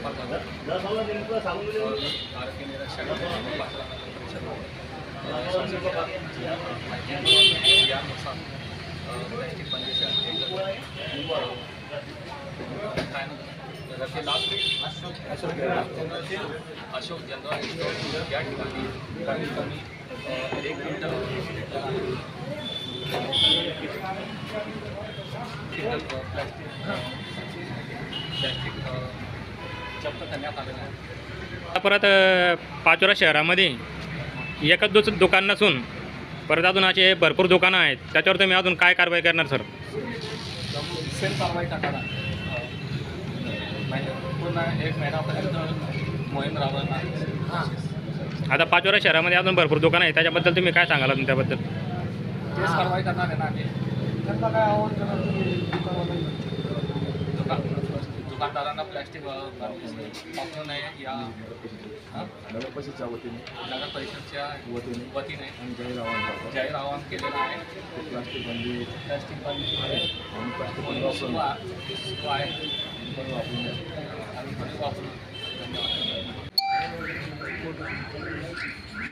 आरोग्य निरीक्षक यानुसार प्लॅस्टिक बंदीच्या काय last Ashok Ashok Ashok general store या ठिकाणी कमीत कमी एक क्विंटल प्लॅस्टिक प्लॅस्टिक जप्त करण्यात आलेलं आहे. परत पाचोरा शहरामध्ये एकच दुस दुकान नसून परत अजून असे भरपूर दुकानं आहेत. त्याच्यावर तुम्ही अजून काय कारवाई करणार सर? सेल कारवाई पूर्ण एक महिन्यापर्यंत मोहीम राबवणार. आता पाचोरा शहरामध्ये अजून भरपूर दुकानं आहेत. त्याच्याबद्दल तुम्ही काय सांगाल अजून त्याबद्दल? तेच कारवाई करणार आहे ना आम्ही. दुकानदारांना प्लॅस्टिक वापरू नये या नगरपरिषदच्या वतीने. नगरपरिषदच्या वतीने. वतीने जाहीर आवाहन जाहीर आवाहन केलेलं आहे. प्लास्टिक बंदी प्लॅस्टिक बंदी आहे. आणि प्लास्टिक बंदी वापरून. आहे. वापरून. आणि वापरून. धन्यवाद.